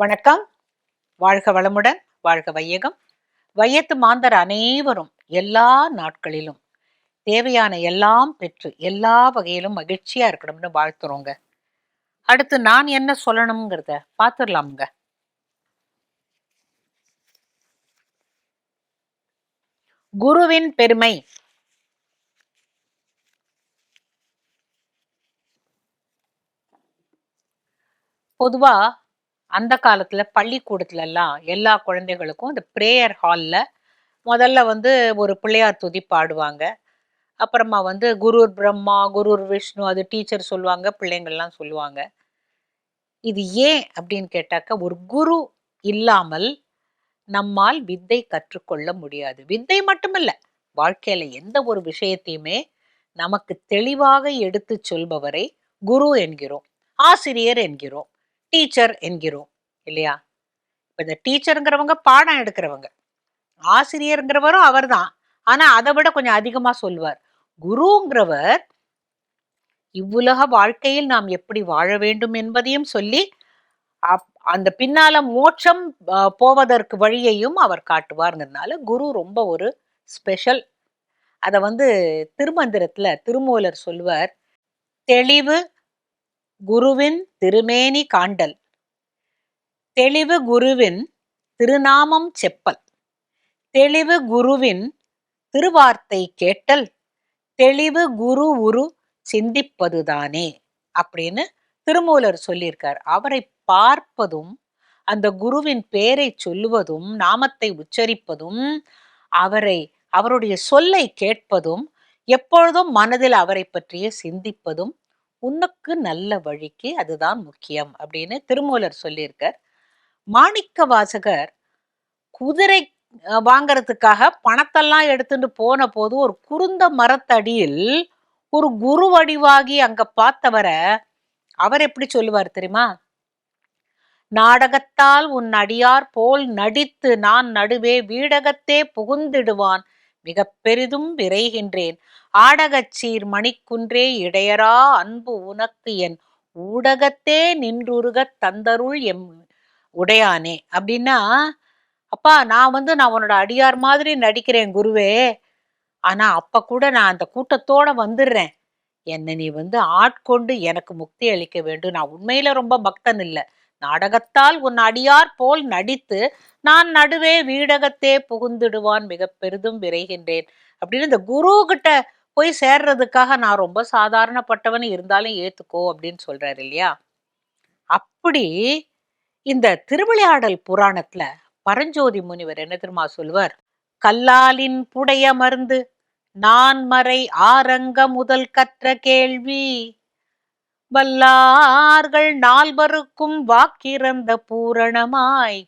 வணக்கம். வாழ்க வளமுடன் வாழ்க வையகம். வையத்து மாந்தர் அனைவரும் எல்லா நாட்களிலும் தேவையான எல்லாம் பெற்று எல்லா வகையிலும் மகிழ்ச்சியா இருக்கணும்னு வாழ்த்துறோங்க. அடுத்து நான் என்ன சொல்லணுங்கிறத பார்த்துடலாமுங்க குருவின் பெருமை. பொதுவா அந்த காலத்துல பள்ளிக்கூடத்துல எல்லாம் எல்லா குழந்தைகளுக்கும் இந்த ப்ரேயர் ஹால்ல முதல்ல வந்து ஒரு பிள்ளையார் துதி பாடுவாங்க. அப்புறமா வந்து குருர் பிரம்மா குருர் விஷ்ணு அது டீச்சர் சொல்லுவாங்க பிள்ளைங்கள்லாம் சொல்லுவாங்க. இது ஏன் அப்படின்னு கேட்டாக்க ஒரு குரு இல்லாமல் நம்மால் வித்தை கற்றுக்கொள்ள முடியாது. வித்தை மட்டுமல்ல வாழ்க்கையில எந்த ஒரு விஷயத்தையுமே நமக்கு தெளிவாக எடுத்து சொல்பவரை குரு என்கிறோம் ஆசிரியர் என்கிறோம். டீச்சர் என்கிறோம் இல்லையா? இப்போ இந்த டீச்சருங்கிறவங்க பாடம் எடுக்கிறவங்க. ஆசிரியருங்கிறவரும் அவர்தான். ஆனால் அதை விட கொஞ்சம் அதிகமாக சொல்லுவார் குருங்கிறவர் இவ்வுலக வாழ்க்கையில் நாம் எப்படி வாழ வேண்டும் என்பதையும் சொல்லி அப்- அந்த பின்னால மோட்சம் போவதற்கு வழியையும் அவர் காட்டுவார்ங்கிறதுனால குரு ரொம்ப ஒரு ஸ்பெஷல் அதை வந்து திருமந்திரத்துல திருமூலர் சொல்வர் தெளிவு குருவின் திருமேனி காண்டல். தெளிவு குருவின் திருநாமம் செப்பல். தெளிவு குருவின் திருவார்த்தை கேட்டல். தெளிவு குரு உரு சிந்திப்பதுதானே அப்படின்னு திருமூலர் சொல்லியிருக்கார். அவரை பார்ப்பதும் அந்த குருவின் பெயரை சொல்லுவதும் நாமத்தை உச்சரிப்பதும் அவரை அவருடைய சொல்லை கேட்பதும் எப்பொழுதும் மனதில் அவரை பற்றிய சிந்திப்பதும் உனக்கு நல்ல வழிக்கு அதுதான் முக்கியம் அப்படின்னு திருமூலர் சொல்லியிருக்கார். மாணிக்க வாசகர் குதிரை வாங்கறதுக்காக பணத்தெல்லாம் எடுத்துட்டு போன போது ஒரு குறுந்த மரத்தடியில் ஒரு குரு வடிவாகி அங்க பார்த்தவரை அவர் எப்படி சொல்லுவார் தெரியுமா? நாடகத்தால் உன் அடியார் போல் நடித்து நான் நடுவே வீடகத்தே புகுந்திடுவான். மிக பெரிதும் விரைகின்றேன். ஆடகச்சீர் மணிக்குன்றே இடையரா அன்பு உனக்கு என் ஊடகத்தே நின்றுருகத் தந்தருள் எம் உடையானே. அப்படின்னா அப்பா நான் வந்து நான் உன்னோட அடியார் மாதிரி நடிக்கிறேன் குருவே. ஆனா அப்ப கூட நான் அந்த கூட்டத்தோட வந்துடுறேன் என்னை நீ வந்து ஆட்கொண்டு எனக்கு முக்தி அளிக்க வேண்டும். நான் உண்மையில ரொம்ப பக்தன் இல்லை. நாடகத்தால் உன் அடியார் போல் நடித்து நான் நடுவே வீடகத்தே புகுந்திடுவான் மிக பெரிதும் விரைகின்றேன். அப்படின்னு இந்த குரு கிட்ட போய் சேர்றதுக்காக நான் ரொம்ப சாதாரணப்பட்டவன் இருந்தாலும் ஏத்துக்கோ அப்படின்னு சொல்றாரு இல்லையா? அப்படி இந்த திருவிளையாடல் புராணத்துல பரஞ்சோதி முனிவர் என்ன தெரியுமா சொல்வர் கல்லாலின் புடைய மருந்து நான் மறை ஆரங்க முதல் கற்ற கேள்வி வல்லார்கள் நால்வருக்கும் வாக்கிறந்த பூரணமாய்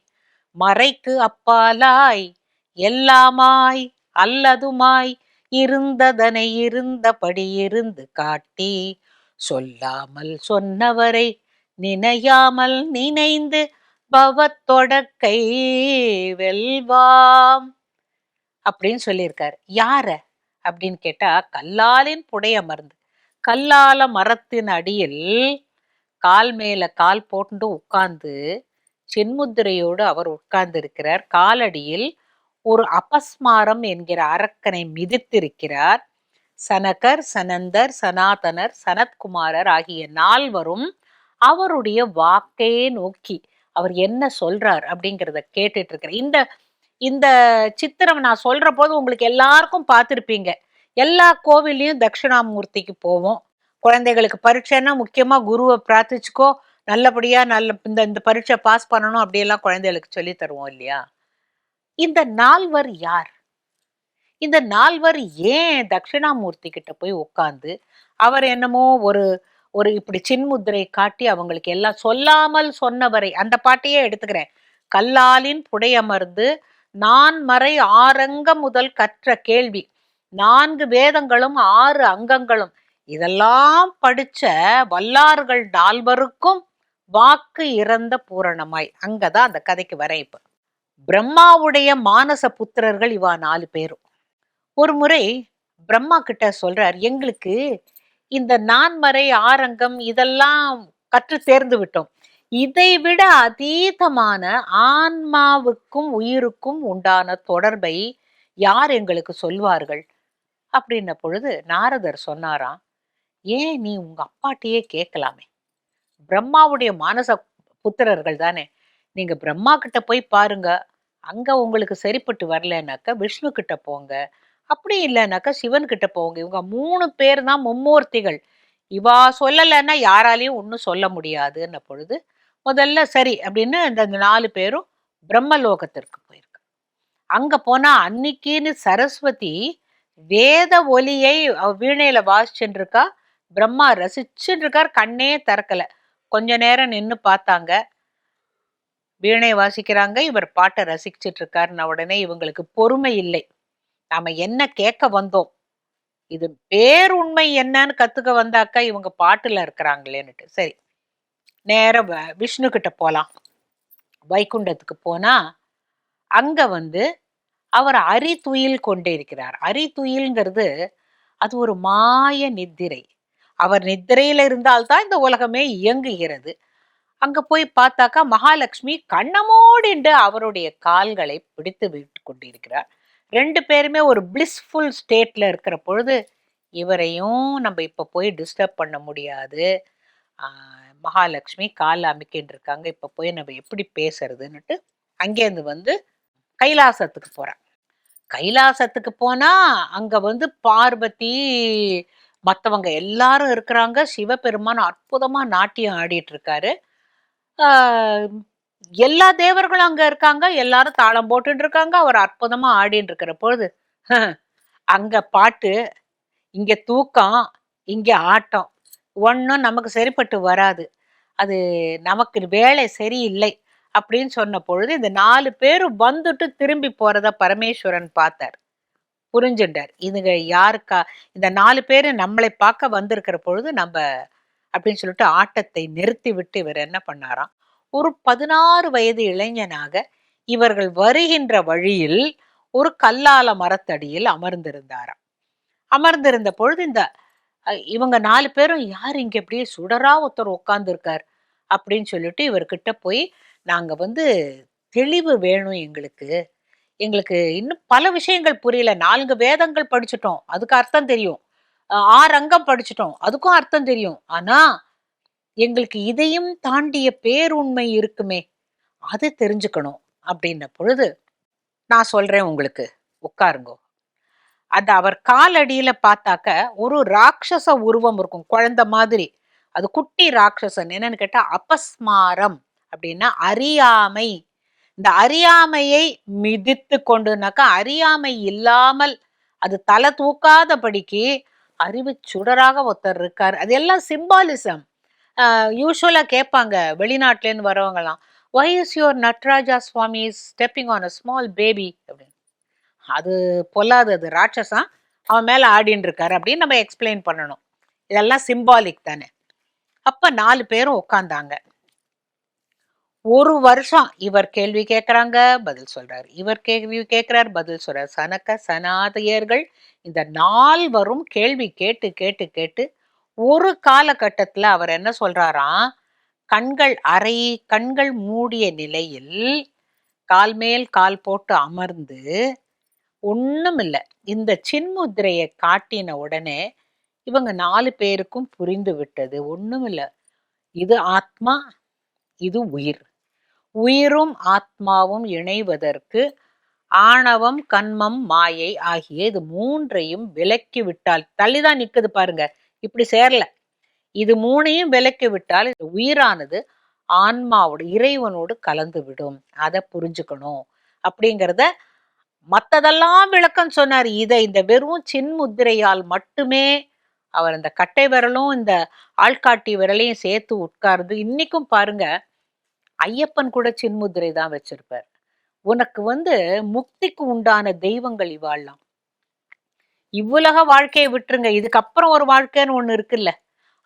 மறைக்கு அப்பாலாய் எல்லாமாய் அல்லதுமாய் இருந்ததனை இருந்தபடி இருந்து காட்டி சொல்லாமல் சொன்னவரை நினையாமல் நினைந்து பவத்தொடக்கை வெல்வாம். அப்படின்னு சொல்லியிருக்காரு. யார? அப்படின்னு கேட்டா கல்லாலின் புடைய மருந்து கல்லால மரத்தின் அடியில் கால் மேல கால் போட்டு உட்கார்ந்து சென்முத்திரையோடு அவர் உட்கார்ந்து இருக்கிறார் காலடியில் ஒரு அபஸ்மாரம் என்கிற அரக்கனை மிதித்திருக்கிறார். சனகர் சனந்தர் சனாதனர் சனத்குமாரர் ஆகிய நால்வரும் அவருடைய வாக்கையே நோக்கி அவர் என்ன சொல்றார் அப்படிங்கிறத கேட்டுட்டு இருக்கிற இந்த இந்த சித்திரம் நான் சொல்ற போது உங்களுக்கு எல்லாருக்கும் பார்த்துருப்பீங்க. எல்லா கோவில்லையும் தட்சிணாமூர்த்திக்கு போவோம். குழந்தைகளுக்கு பரீட்சைன்னா முக்கியமாக குருவை பிரார்த்திச்சுக்கோ நல்லபடியாக நல்ல இந்த இந்த பரீட்சை பாஸ் பண்ணணும் அப்படியெல்லாம் குழந்தைகளுக்கு சொல்லி தருவோம் இல்லையா? இந்த நால்வர் யார்? இந்த நால்வர் ஏன் தட்சிணாமூர்த்தி கிட்ட போய் உட்காந்து அவர் என்னமோ ஒரு ஒரு இப்படி சின்முத்திரை காட்டி அவங்களுக்கு எல்லாம் சொல்லாமல் சொன்னவரை அந்த பாட்டையே எடுத்துக்கிறேன். கல்லாலின் புடையமர்ந்து நான் மறை ஆரங்க முதல் கற்ற கேள்வி நான்கு வேதங்களும் ஆறு அங்கங்களும். இதெல்லாம் படிச்ச வல்லார்கள் நால்வருக்கும் வாக்கு இறந்த பூரணமாய். அங்கதான் அந்த கதைக்கு வரேன் இப்ப. பிரம்மாவுடைய மானச புத்திரர்கள் இவா நாலு பேரும். ஒரு முறை பிரம்மா கிட்ட சொல்றார் எங்களுக்கு இந்த நான்மறை ஆரங்கம் இதெல்லாம் கற்று தேர்ந்து விட்டோம். இதை விட அதீதமான ஆன்மாவுக்கும் உயிருக்கும் உண்டான தொடர்பை யார் எங்களுக்கு சொல்வார்கள்? அப்படின்ன பொழுது நாரதர் சொன்னாராம் ஏன் நீ உங்க அப்பாட்டையே கேட்கலாமே? பிரம்மாவுடைய மானச புத்திரர்கள் தானே. நீங்க பிரம்மா கிட்ட போய் பாருங்க. அங்க உங்களுக்கு சரிப்பட்டு வரலனாக்கா விஷ்ணு கிட்ட போங்க. அப்படி இல்லைனாக்கா சிவன் கிட்ட போங்க. இவங்க மூணு பேர் தான் மும்மூர்த்திகள். இவா சொல்லலைன்னா யாராலையும் ஒன்றும் சொல்ல முடியாதுன்ன பொழுது முதல்ல சரி அப்படின்னு இந்த நாலு பேரும் பிரம்மலோகத்திற்கு போயிருக்கு. அங்க போனா அன்னைக்குன்னு சரஸ்வதி வேத ஒலியை வீணையில வாசிச்சுட்டு இருக்கா பிரம்மா ரசிச்சுட்டு இருக்கார் கண்ணே திறக்கல. கொஞ்ச நேரம் நின்று பார்த்தாங்க. வீணை வாசிக்கிறாங்க இவர் பாட்டை ரசிச்சுட்டு இருக்காருன்ன உடனே இவங்களுக்கு பொறுமை இல்லை. நாம என்ன கேட்க வந்தோம்? இது பேருண்மை என்னன்னு கத்துக்க வந்தாக்கா இவங்க பாட்டுல இருக்கிறாங்களேன்னுட்டு. சரி நேர விஷ்ணு கிட்ட போலாம். வைகுண்டத்துக்கு போனா அங்க வந்து அவர் அரித்துயில் கொண்டிருக்கிறார். அரித்துயில்ங்கிறது அது ஒரு மாய நித்திரை. அவர் நித்திரையில இருந்தால்தான் இந்த உலகமே இயங்குகிறது. அங்க போய் பார்த்தாக்கா மகாலட்சுமி கண்ணமோடிண்டு அவருடைய கால்களை பிடித்து விட்டு கொண்டிருக்கிறார். ரெண்டு பேருமே ஒரு பிளிஸ்ஃபுல் ஸ்டேட்ல இருக்கிற பொழுது இவரையும் நம்ம இப்ப போய் டிஸ்டர்ப் பண்ண முடியாது. மகாலட்சுமி கால் அமைக்கின்னு இருக்காங்க இப்ப போய் நம்ம எப்படி பேசுறதுன்னுட்டு அங்கேருந்து வந்து கைலாசத்துக்கு போகிறான் கைலாசத்துக்கு போனா அங்க வந்து பார்வதி மற்றவங்க எல்லாரும் இருக்கிறாங்க. சிவபெருமான் அற்புதமா நாட்டியம் ஆடிட்டு இருக்காரு எல்லா தேவர்களும் அங்க இருக்காங்க. எல்லாரும் தாளம் போட்டுட்டு இருக்காங்க அவர் அற்புதமா ஆடின்னு இருக்கிற பொழுது அங்க பாட்டு இங்க தூக்கம் இங்க ஆட்டம் ஒன்றும் நமக்கு சரிப்பட்டு வராது. அது நமக்கு வேலை சரியில்லை. அப்படின்னு சொன்ன பொழுது இந்த நாலு பேரும் வந்துட்டு திரும்பி போறத பரமேஸ்வரன் பார்த்தார். புரிஞ்சுட்டார் இதுங்க யாருக்கா? இந்த நாலு பேர் நம்மளை பார்க்க வந்திருக்கிற பொழுது நம்ம அப்படின்னு சொல்லிட்டு ஆட்டத்தை நிறுத்தி விட்டு இவர் என்ன பண்ணாராம்? ஒரு பதினாறு வயது இளைஞனாக இவர்கள் வருகின்ற வழியில் ஒரு கல்லால மரத்தடியில் அமர்ந்திருந்தாராம். அமர்ந்திருந்த பொழுது இந்த இவங்க நாலு பேரும் யார் இங்க எப்படியே சுடரா ஒருத்தர் உட்கார்ந்துருக்கார்? அப்படின்னு சொல்லிட்டு இவர்கிட்ட போய் நாங்கள் வந்து தெளிவு வேணும் எங்களுக்கு. எங்களுக்கு இன்னும் பல விஷயங்கள் புரியல. நான்கு வேதங்கள் படிச்சுட்டோம். அதுக்கு அர்த்தம் தெரியும். ஆறு அங்கம் படிச்சுட்டோம். அதுக்கும் அர்த்தம் தெரியும். ஆனா எங்களுக்கு இதையும் தாண்டிய பேருண்மை இருக்குமே. அது தெரிஞ்சுக்கணும் அப்படின்ன பொழுது நான் சொல்றேன் உங்களுக்கு. உட்காருங்கோ. அது அவர் காலடியில பார்த்தாக்க ஒரு ராட்சச உருவம் இருக்கும். குழந்தை மாதிரி. அது குட்டி ராட்சசன். என்னன்னு கேட்டா அபஸ்மாரம். அப்படின்னா அறியாமை. இந்த அறியாமையை மிதித்து கொண்டுனாக்கா அறியாமை இல்லாமல் அது தலை தூக்காதபடிக்கு அறிவு சுடராக ஒருத்தர் இருக்கார். அது எல்லாம் சிம்பாலிசம் யூஸ்வலாக கேட்பாங்க வெளிநாட்டிலேருந்து வரவங்கலாம் why is your Nataraja swami stepping on a small baby அப்படின்னு. அது பொல்லாது அது ராட்சசம். அவன் மேலே ஆடின்னு இருக்காரு அப்படின்னு நம்ம எக்ஸ்பிளைன் பண்ணணும். இதெல்லாம் சிம்பாலிக் தானே. அப்போ நாலு பேரும் உட்காந்தாங்க ஒரு வருஷம் இவர் கேள்வி கேட்குறாங்க பதில் சொல்றாரு. இவர் கேள்வி கேட்கிறார் பதில் சொல்றார். சனக்க சனாதையர்கள் இந்த நால்வரும் கேள்வி கேட்டு கேட்டு கேட்டு ஒரு காலகட்டத்தில் அவர் என்ன சொல்றாராம் கண்கள் அறை கண்கள் மூடிய நிலையில் கால் மேல் கால் போட்டு அமர்ந்து ஒன்றும் இல்லை இந்த சின்முத்திரையை காட்டின உடனே இவங்க நாலு பேருக்கும் புரிந்து விட்டது. ஒன்றும் இல்லை இது ஆத்மா இது உயிர். உயிரும் ஆத்மாவும் இணைவதற்கு ஆணவம் கண்மம் மாயை ஆகிய இது மூன்றையும் விலக்கி விட்டால் தள்ளிதான் நிக்குது பாருங்க இப்படி சேரல. இது மூணையும் விலக்கி விட்டால் இந்த உயிரானது ஆன்மாவோட இறைவனோடு கலந்து விடும். அதை புரிஞ்சுக்கணும். அப்படிங்கிறத மற்றதெல்லாம் விளக்கம் சொன்னார். இதை இந்த வெறும் சின்முத்திரையால் மட்டுமே அவர் இந்த கட்டை விரலும் இந்த ஆள்காட்டி விரலையும் சேர்த்து உட்கார்ந்து இன்னைக்கும் பாருங்க ஐயப்பன் கூட சின்முதிரை தான் வச்சிருப்பார். உனக்கு வந்து முக்திக்கு உண்டான தெய்வங்கள் இவாழலாம் இவ்வுலக வாழ்க்கையை விட்டுருங்க. இதுக்கப்புறம் ஒரு வாழ்க்கைன்னு ஒன்று இருக்குல்ல.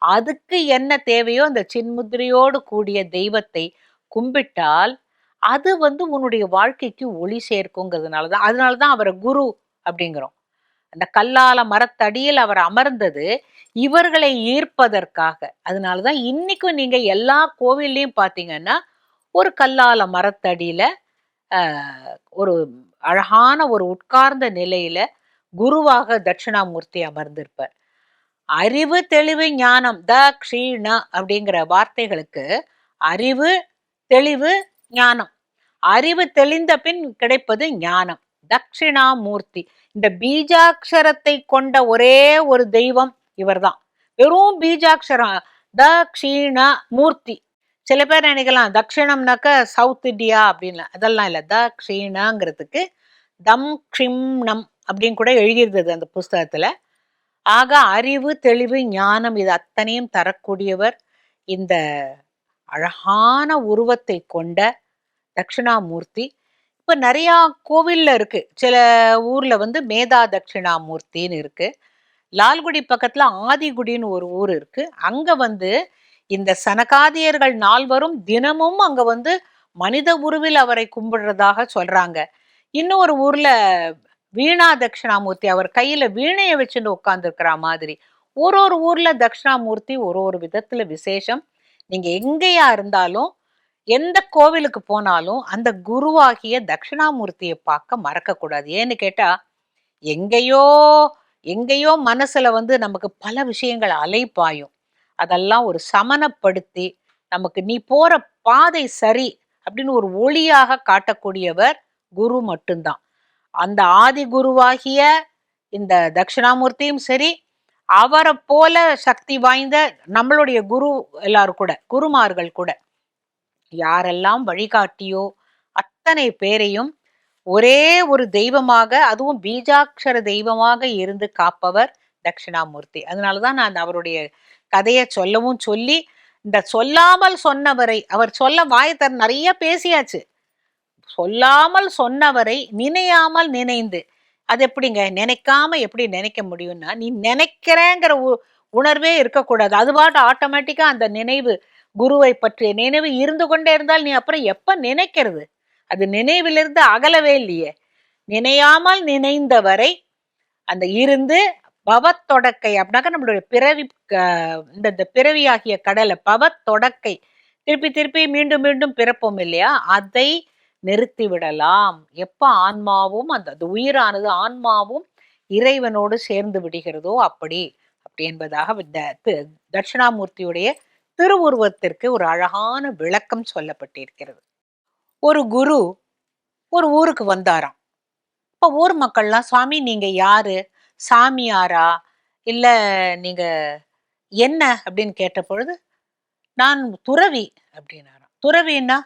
அதுக்கு என்ன தேவையோ அந்த சின்முதிரையோடு கூடிய தெய்வத்தை கும்பிட்டால் அது வந்து உன்னுடைய வாழ்க்கைக்கு ஒளி சேர்க்குங்குறதுனாலதான் அதனால தான் அவரை குரு அப்படிங்கிறோம். அந்த கல்லால மரத்தடியில் அவர் அமர்ந்தது இவர்களை ஈர்ப்பதற்காக. அதனால தான் இன்னைக்கும் நீங்கள் எல்லா கோவில்லையும் பார்த்தீங்கன்னா ஒரு கல்லால மரத்தடியில ஒரு அழகான ஒரு உட்கார்ந்த நிலையில குருவாக தட்சிணாமூர்த்தி அமர்ந்திருப்பார். அறிவு தெளிவு ஞானம் த க்ஷீண அப்படிங்கிற வார்த்தைகளுக்கு அறிவு தெளிவு ஞானம். அறிவு தெளிந்த பின் கிடைப்பது ஞானம். தட்சிணாமூர்த்தி. இந்த பீஜாட்சரத்தை கொண்ட ஒரே ஒரு தெய்வம் இவர்தான். வெறும் பீஜாட்சரம் க்ஷீண மூர்த்தி. சில பேர் நினைக்கலாம் தக்ஷிணம்னாக்க சவுத் இந்தியா அப்படின்னு. அதெல்லாம் இல்லை. தக்ஷீணாங்கிறதுக்கு தம் க்ஷிம்னம் அப்படின்னு கூட எழுதியிருந்தது அந்த புஸ்தகத்தில். ஆக அறிவு தெளிவு ஞானம் இது அத்தனையும் தரக்கூடியவர் இந்த அழகான உருவத்தை கொண்ட தட்சிணாமூர்த்தி இப்போ நிறையா கோவிலில் இருக்குது சில ஊரில் வந்து மேதா தட்சிணாமூர்த்தின்னு இருக்குது லால்குடி பக்கத்தில் ஆதிகுடின்னு ஒரு ஊர் இருக்குது அங்கே வந்து இந்த சனகாதியர்கள் நால்வரும் தினமும் அங்க வந்து மனித உருவில் அவரை கும்பிடுறதாக சொல்றாங்க. இன்னொரு ஊர்ல வீணா தட்சிணாமூர்த்தி அவர் கையில வீணையை வச்சுட்டு உட்கார்ந்துருக்கிற மாதிரி. ஒரு ஒரு ஊர்ல தட்சிணாமூர்த்தி ஒரு ஒரு விதத்துல விசேஷம். நீங்க எங்கேயா இருந்தாலும் எந்த கோவிலுக்கு போனாலும் அந்த குருவாகிய தட்சிணாமூர்த்தியை பார்க்க மறக்கக்கூடாது. ஏன்னு கேட்டா எங்கேயோ எங்கேயோ மனசுல வந்து நமக்கு பல விஷயங்கள் அலைப்பாயும். அதெல்லாம் ஒரு சமனப்படுத்தி நமக்கு நீ போற பாதை சரி அப்படின்னு ஒரு ஒளியாக காட்டக்கூடியவர் குரு மட்டும்தான். அந்த ஆதி குருவாகிய இந்த தட்சிணாமூர்த்தியும் சரி அவரை போல சக்தி வாய்ந்த நம்மளுடைய குரு எல்லாரும் கூட குருமார்கள் கூட யாரெல்லாம் வழிகாட்டியோ அத்தனை பேரையும் ஒரே ஒரு தெய்வமாக அதுவும் பீஜாட்சர தெய்வமாக இருந்து காப்பவர் தட்சிணாமூர்த்தி. அதனாலதான் நான் அவருடைய கதையை சொல்லவும் சொல்லி இந்த சொல்லாமல் சொன்னவரை அவர் சொல்ல வாயத்தர் நிறைய பேசியாச்சு. சொல்லாமல் சொன்னவரை நினையாமல் நினைந்து அது எப்படிங்க? நினைக்காம எப்படி நினைக்க முடியும்னா நீ நினைக்கிறேங்கிற உ- உணர்வே இருக்கக்கூடாது. அது பாட்டு ஆட்டோமேட்டிக்காக அந்த நினைவு குருவை பற்றிய நினைவு இருந்து கொண்டே இருந்தால் நீ அப்புறம் எப்போ நினைக்கிறது? அது நினைவிலிருந்து அகலவே இல்லையே. நினையாமல் நினைந்தவரை அந்த இருந்து பவத்தொடக்கை அப்படின்னாக்க நம்மளுடைய பிறவி இந்த இந்த பிறவியாகிய கடலை பவத்தொடக்கை. திருப்பி திருப்பி மீண்டும் மீண்டும் பிறப்போம் இல்லையா? அதை நிறுத்தி விடலாம் எப்ப ஆன்மாவும் அந்த அந்த உயிரானது ஆன்மாவும் இறைவனோடு சேர்ந்து விடுகிறதோ அப்படி. அப்படி என்பதாக தட்சிணாமூர்த்தியுடைய திருவுருவத்திற்கு ஒரு அழகான விளக்கம் சொல்லப்பட்டிருக்கிறது. ஒரு குரு ஒரு ஊருக்கு வந்தாராம். இப்போ ஊர் மக்கள்லாம் சுவாமி நீங்கள் யாரு? சாமியாரா? இல்லை நீங்கள் என்ன? அப்படின்னு கேட்ட பொழுது நான் துறவி அப்படின்னாராம். துறவின்னா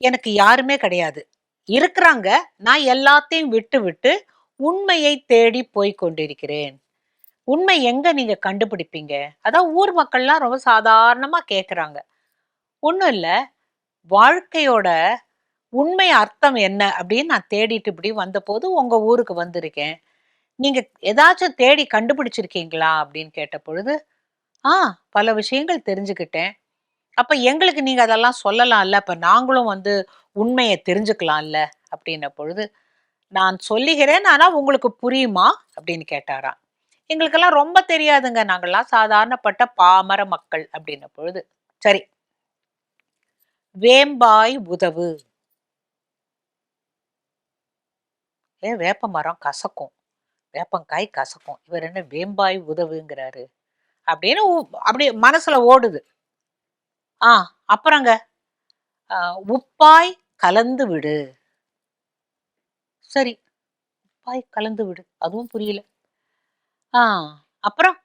எனக்கு யாருமே கிடையாது. இருக்கிறாங்க. நான் எல்லாத்தையும் விட்டு விட்டு உண்மையை தேடி போய் கொண்டிருக்கிறேன். உண்மை எங்க நீங்க கண்டுபிடிப்பீங்க? அதான் ஊர் மக்கள்லாம் ரொம்ப சாதாரணமா கேட்குறாங்க ஒன்றும் இல்லை. வாழ்க்கையோட உண்மை அர்த்தம் என்ன? அப்படின்னு நான் தேடிட்டு இப்படி வந்தபோது உங்க ஊருக்கு வந்திருக்கேன். நீங்க ஏதாச்சும் தேடி கண்டுபிடிச்சிருக்கீங்களா அப்படின்னு கேட்ட பொழுது ஆ பல விஷயங்கள் தெரிஞ்சுக்கிட்டேன். அப்ப எங்களுக்கு நீங்க அதெல்லாம் சொல்லலாம்ல. அப்ப நாங்களும் வந்து உண்மையை தெரிஞ்சுக்கலாம்ல. அப்படின்ன பொழுது நான் சொல்லுகிறேன் ஆனா உங்களுக்கு புரியுமா? அப்படின்னு கேட்டாராம். எங்களுக்கெல்லாம் ரொம்ப தெரியாதுங்க. நாங்கள்லாம் சாதாரணப்பட்ட பாமர மக்கள். அப்படின்ன பொழுது சரி வேம்பாய் உதவு. ஏ வேப்ப மரம் கசக்கும். வேப்பங்காய் கசக்கும். இவர் என்ன வேம்பாய் உதவுங்கிறாரு. அப்படின்னு அப்படி மனசுல ஓடுது. ஆ அப்புறங்க உப்பாய் கலந்து விடு. சரி உப்பாய் கலந்து விடு. அதுவும் புரியல. ஆ அப்புறம்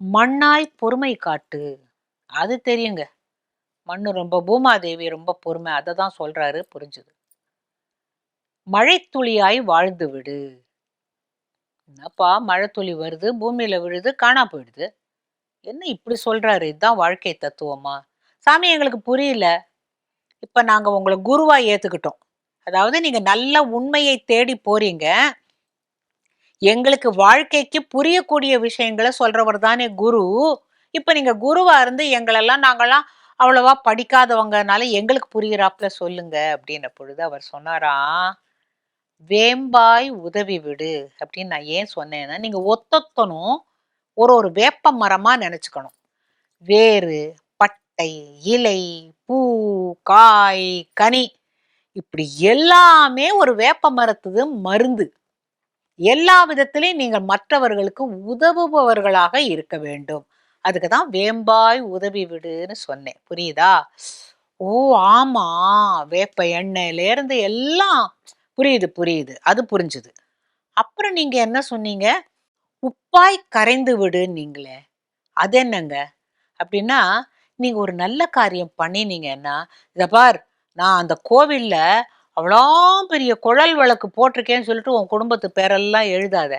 மண்ணாய் பொறுமை காட்டு. அது தெரியுங்க. மண்ணு ரொம்ப பூமாதேவி ரொம்ப பொறுமை. அதை தான் சொல்றாரு புரிஞ்சுது. மழைத்துளியாய் வாழ்ந்து விடு என்னப்பா மழைத்துளி வருது பூமியில விழுது காணா போயிடுது. என்ன இப்படி சொல்றாரு? இதுதான் வாழ்க்கை தத்துவமா? சாமி எங்களுக்கு புரியல. இப்ப நாங்க உங்களை குருவா ஏத்துக்கிட்டோம். அதாவது நீங்க நல்ல உண்மையை தேடி போறீங்க. எங்களுக்கு வாழ்க்கைக்கு புரியக்கூடிய விஷயங்களை சொல்றவர் தானே குரு. இப்ப நீங்க குருவா இருந்து எங்களெல்லாம் நாங்கெல்லாம் அவ்வளவா படிக்காதவங்கனால எங்களுக்கு புரியுறாப்புல சொல்லுங்க அப்படின்ன பொழுது அவர் சொன்னாராம் வேம்பாய் உதவி விடு அப்படின்னு நான் ஏன் சொன்னேன்னா நீங்க ஒத்தொத்தனும் ஒரு ஒரு வேப்ப மரமா நினைச்சுக்கணும். வேறு பட்டை இலை பூ காய் கனி இப்படி எல்லாமே ஒரு வேப்ப மரத்துது மருந்து. எல்லா விதத்திலையும் நீங்கள் மற்றவர்களுக்கு உதவுபவர்களாக இருக்க வேண்டும். அதுக்கு தான் வேம்பாய் உதவி விடுன்னு சொன்னேன். புரியுதா? ஓ ஆமா. வேப்ப எண்ணெயிலேருந்து எல்லாம் புரியுது புரியுது. அது புரிஞ்சுது. அப்புறம் நீங்க என்ன சொன்னீங்க? உப்பாய் கரைந்து விடுன்னீங்களே அது என்னங்க? அப்படின்னா நீங்க ஒரு நல்ல காரியம் பண்ணினீங்கன்னா இத பார் நான் அந்த கோவில்ல அவ்வளோ பெரிய குழல் வழக்கு போட்டிருக்கேன்னு சொல்லிட்டு உன் குடும்பத்து பேரெல்லாம் எழுதாத.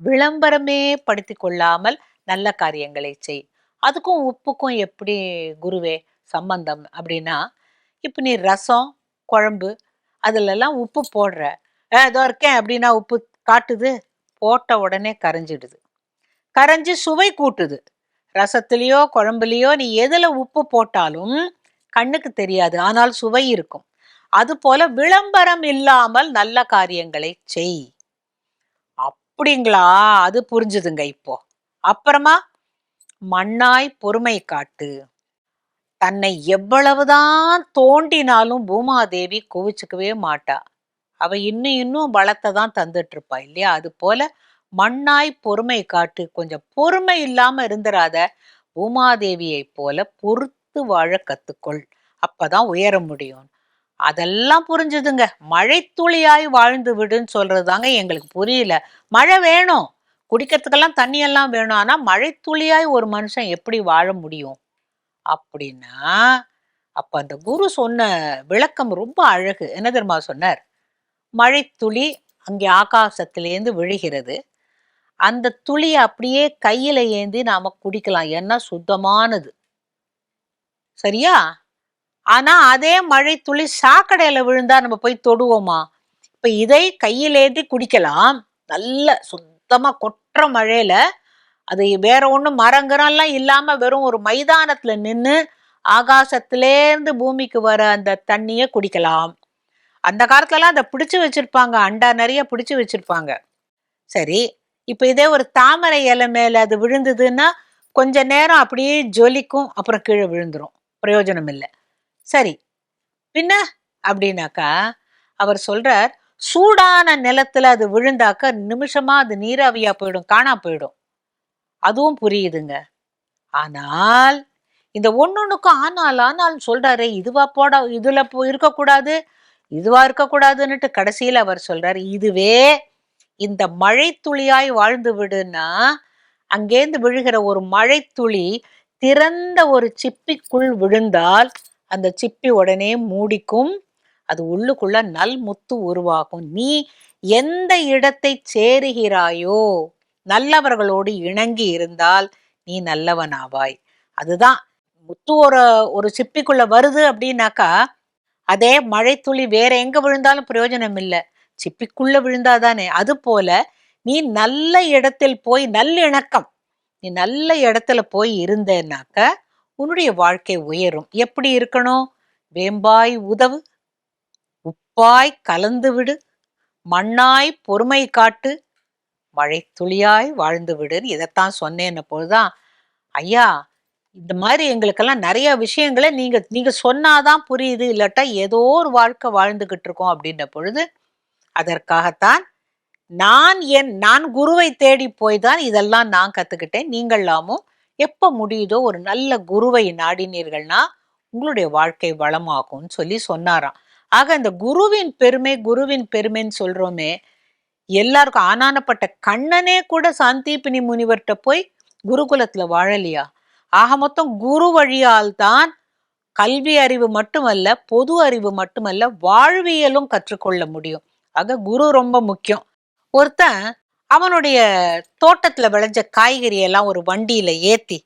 விளம்பரமே படுத்தி கொள்ளாமல் நல்ல காரியங்களை செய். அதுக்கும் உப்புக்கும் எப்படி குருவே சம்பந்தம்? அப்படின்னா இப்போ நீ ரசம் குழம்பு அதுலெல்லாம் உப்பு போடுற. ஏதோ இதோ இருக்கேன் அப்படின்னா உப்பு காட்டுது? போட்ட உடனே கரைஞ்சிடுது. கரைஞ்சி சுவை கூட்டுது. ரசத்துலேயோ குழம்புலையோ நீ எதில் உப்பு போட்டாலும் கண்ணுக்கு தெரியாது. ஆனால் சுவை இருக்கும். அதுபோல விளம்பரம் இல்லாமல் நல்ல காரியங்களை செய். அப்படிங்களா? அது புரிஞ்சுதுங்க இப்போ. அப்புறமா மண்ணாய் பொறுமை காட்டு. தன்னை எவ்வளவுதான் தோண்டினாலும் பூமாதேவி கோவிச்சுக்கவே மாட்டா. அவ இன்னும் இன்னும் பலத்தை தான் தந்துட்டு இருப்பா இல்லையா? அது போல மண்ணாய் பொறுமை காட்டு கொஞ்சம் பொறுமை இல்லாம இருந்துராத பூமாதேவியை போல பொறுத்து வாழ கத்துக்கொள். அப்பதான் உயர முடியும். அதெல்லாம் புரிஞ்சுதுங்க. மழை துளியாய் வாழ்ந்து விடுன்னு சொல்றதுதாங்க எங்களுக்கு புரியல. மழை வேணும். குடிக்கிறதுக்கெல்லாம் தண்ணியெல்லாம் வேணும். ஆனா மழை துளியாய் ஒரு மனுஷன் எப்படி வாழ முடியும்? அப்படின்னா அப்ப அந்த குரு சொன்ன விளக்கம் ரொம்ப அழகு. என்ன தெரியுமா சொன்னார்? மழை துளி அங்கே ஆகாசத்திலேருந்து விழுகிறது. அந்த துளியை அப்படியே கையில ஏந்தி நாம குடிக்கலாம். ஏன்னா சுத்தமானது. சரியா? ஆனா அதே மழை துளி சாக்கடையில விழுந்தா நம்ம போய் தொடுவோமா? இப்ப இதை கையிலேந்தி குடிக்கலாம். நல்ல சுத்தமா கொட்டுற மழையில அது வேற ஒன்றும் மரங்கரெல்லாம் இல்லாமல் வெறும் ஒரு மைதானத்தில் நின்று ஆகாசத்திலேருந்து பூமிக்கு வர அந்த தண்ணியை குடிக்கலாம். அந்த காலத்துலலாம் அதை பிடிச்சி வச்சுருப்பாங்க. அண்டா நிறைய பிடிச்சி வச்சுருப்பாங்க. சரி இப்போ இதே ஒரு தாமரை இலை மேலே அது விழுந்ததுன்னா கொஞ்ச நேரம் அப்படியே ஜொலிக்கும். அப்புறம் கீழே விழுந்துரும். பிரயோஜனம் இல்லை. சரி பின்ன அப்படின்னாக்கா அவர் சொல்றார் சூடான நிலத்துல அது விழுந்தாக்க நிமிஷமா அது நீராவியா போயிடும் காணா போயிடும். அதுவும் புரியுதுங்க. ஆனால் இந்த ஒன்னொன்னுக்கும் ஆனால் ஆனால் சொல்றாரு இதுவா போட இதுல போ இருக்கக்கூடாது இதுவா இருக்கக்கூடாதுன்னுட்டு கடைசியில் அவர் சொல்றாரு இதுவே இந்த மழை துளியாய் வாழ்ந்து விடுன்னா அங்கேருந்து விழுகிற ஒரு மழை துளி திறந்த ஒரு சிப்பிக்குள் விழுந்தால் அந்த சிப்பி உடனே மூடிக்கும் அது உள்ளுக்குள்ள நல் முத்து உருவாகும். நீ எந்த இடத்தை சேருகிறாயோ நல்லவர்களோடு இணங்கி இருந்தால் நீ நல்லவனாவாய். அதுதான் முத்து ஒரு ஒரு சிப்பிக்குள்ள வருது அப்படின்னாக்கா அதே மழைத்துளி வேற எங்க விழுந்தாலும் பிரயோஜனம் இல்லை சிப்பிக்குள்ள விழுந்தாதானே. அது போல நீ நல்ல இடத்தில் போய் நல்லிணக்கம் நீ நல்ல இடத்துல போய் இருந்தேன்னாக்க உன்னுடைய வாழ்க்கை உயரும். எப்படி இருக்கணும்? வேம்பாய் உதவு உப்பாய் கலந்து விடு மண்ணாய் பொறுமை காட்டு மழை வாழ்ந்து விடுன்னு இதைத்தான் சொன்னேன்ன போதுதான் ஐயா இந்த மாதிரி எங்களுக்கெல்லாம் நிறைய விஷயங்களை நீங்க நீங்க சொன்னாதான் புரியுது. இல்லாட்டா ஏதோ ஒரு வாழ்க்கை வாழ்ந்துகிட்டு இருக்கோம். அப்படின்ன பொழுது அதற்காகத்தான் நான் என் நான் குருவை தேடி போய் தான் இதெல்லாம் நான் கத்துக்கிட்டேன். நீங்களாமும் எப்ப முடியுதோ ஒரு நல்ல குருவை நாடினீர்கள்னா உங்களுடைய வாழ்க்கை வளமாகும்னு சொல்லி சொன்னாராம். ஆக இந்த குருவின் பெருமை குருவின் பெருமைன்னு சொல்றோமே எல்லாருக்கும் ஆனானப்பட்ட கண்ணனே கூட சாந்திபினி முனிவர்கிட்ட போய் குருகுலத்துல வாழலையா? ஆக மொத்தம் குரு வழியால் தான் கல்வி அறிவு மட்டுமல்ல பொது அறிவு மட்டுமல்ல வாழ்வியலும் கற்றுக்கொள்ள முடியும். ஆக குரு ரொம்ப முக்கியம். ஒருத்தன் அவனுடைய தோட்டத்துல விளைஞ்ச காய்கறி எல்லாம் ஒரு வண்டியில ஏத்தி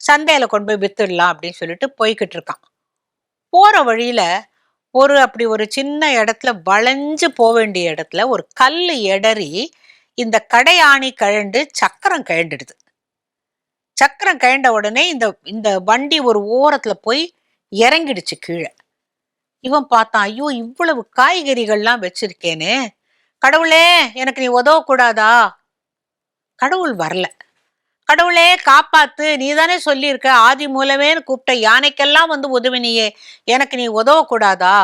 சந்தையில கொண்டு போய் வித்துடலாம் அப்படின்னு சொல்லிட்டு போய்கிட்டு இருக்கான். போற வழியில ஒரு அப்படி ஒரு சின்ன இடத்துல வளைஞ்சு போக வேண்டிய இடத்துல ஒரு கல் எடறி இந்த கடையாணி கழண்டு சக்கரம் கழண்டுடுது. சக்கரம் கழண்ட உடனே இந்த இந்த வண்டி ஒரு ஓரத்துல போய் இறங்கிடுச்சு கீழே. இவன் பார்த்தான் ஐயோ இவ்வளவு காய்கறிகள்லாம் வச்சிருக்கேனே. கடவுளே எனக்கு நீ உதவக்கூடாதா? கடவுள் வரல. கடவுளே காப்பாத்து நீ தானே சொல்லியிருக்க. ஆதி மூலமேன்னு கூப்பிட்ட யானைக்கெல்லாம் வந்து உதவினியே? எனக்கு நீ உதவக்கூடாதா?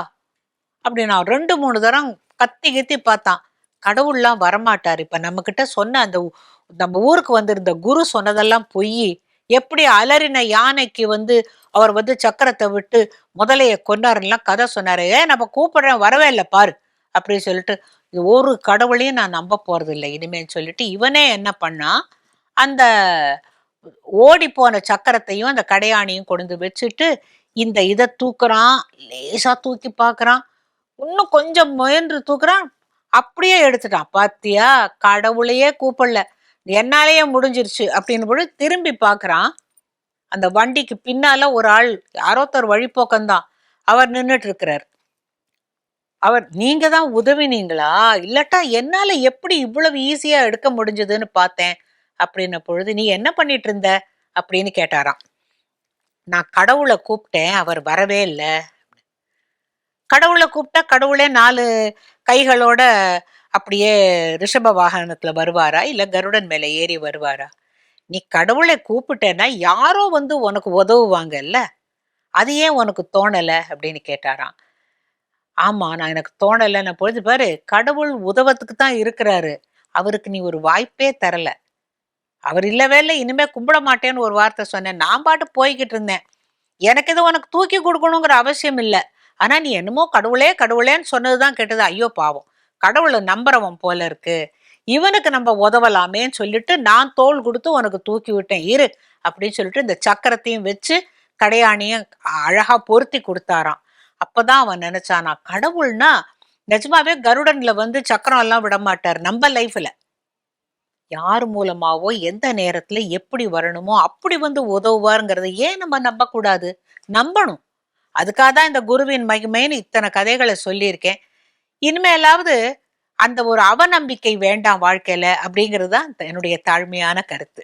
அப்படி நான் ரெண்டு மூணு தரம் கத்தி கத்தி பார்த்தான். கடவுள்லாம் வரமாட்டார். இப்போ நம்மக்கிட்ட சொன்ன அந்த நம்ம ஊருக்கு வந்திருந்த குரு சொன்னதெல்லாம் பொய். எப்படி அலறின யானைக்கு வந்து அவர் வந்து சக்கரத்தை விட்டு முதலைய கொண்டாருலாம் கதை சொன்னார். ஏன் நம்ம கூப்பிடுறேன் வரவே இல்லை பாரு அப்படின்னு சொல்லிட்டு ஒரு கடவுளையும் நான் நம்ப போறது இல்லை இனிமேன்னு சொல்லிட்டு இவனே என்ன பண்ணா அந்த ஓடி போன சக்கரத்தையும் அந்த கடையாணியும் கொண்டு வந்து வச்சுட்டு இந்த இதை தூக்குறான் லேசா தூக்கி பார்க்குறான். இன்னும் கொஞ்சம் முயன்று தூக்குறான் அப்படியே எடுத்துட்டான். பாத்தியா கடவுளையே கூப்பிடல. என்னாலேயே முடிஞ்சிருச்சு அப்படின்னு போது திரும்பி பார்க்குறான். அந்த வண்டிக்கு பின்னால ஒரு ஆள் யாரோத்தர் வழிபோக்கம்தான் அவர் நின்றுட்டு இருக்கிறார் அவர் நீங்க தான் உதவினீங்களா? இல்லட்டா என்னால எப்படி இவ்வளவு ஈஸியா எடுக்க முடிஞ்சதுன்னு பார்த்தேன். அப்படின்ன பொழுது நீ என்ன பண்ணிட்டு இருந்த அப்படின்னு கேட்டாராம். நான் கடவுளை கூப்பிட்டேன் அவர் வரவே இல்லை. கடவுளை கூப்பிட்டா கடவுளே நாலு கைகளோட அப்படியே ரிஷப வாகனத்துல வருவாரா? இல்ல கருடன் மேல ஏறி வருவாரா? நீ கடவுளை கூப்பிட்டேன்னா யாரோ வந்து உனக்கு உதவுவாங்கல்ல? அது ஏன் உனக்கு தோணலை? அப்படின்னு கேட்டாராம். ஆமா நான் எனக்கு தோணலைன்னு பொழுது பாரு கடவுள் உதவத்துக்கு தான் இருக்கிறாரு. அவருக்கு நீ ஒரு வாய்ப்பே தரல. அவர் இல்லவே இல்லை இனிமே கும்பிட மாட்டேன்னு ஒரு வார்த்தை சொன்னேன். நான் பாட்டு போய்கிட்டு இருந்தேன். எனக்கு இது உனக்கு தூக்கி கொடுக்கணுங்கிற அவசியம் இல்லை. ஆனா நீ என்னமோ கடவுளே கடவுளேன்னு சொன்னதுதான் கேட்டது. ஐயோ பாவம். கடவுளை நம்புறவன் போல இருக்கு. இவனுக்கு நம்ம உதவலாமேன்னு சொல்லிட்டு நான் தோல் கொடுத்து உனக்கு தூக்கி விட்டேன். இரு அப்படின்னு சொல்லிட்டு இந்த சக்கரத்தையும் வச்சு கடையாணியும் அழகா பொருத்தி கொடுத்தாராம். அப்பதான் அவன் நினைச்சானா கடவுள்னா நிஜமாவே கருடன்ல வந்து சக்கரம் எல்லாம் விட மாட்டார் நம்ம லைஃப்ல யார் மூலமாவோ எந்த நேரத்துல எப்படி வரணுமோ அப்படி வந்து உதவுவாருங்கிறத ஏன் நம்ம நம்பக்கூடாது? நம்பணும். அதுக்காக தான் இந்த குருவின் மகிமைன்னு இத்தனை கதைகளை சொல்லியிருக்கேன். இனிமேலாவது அந்த ஒரு அவநம்பிக்கை வேண்டாம் வாழ்க்கையில அப்படிங்கிறது தான் என்னுடைய தாழ்மையான கருத்து.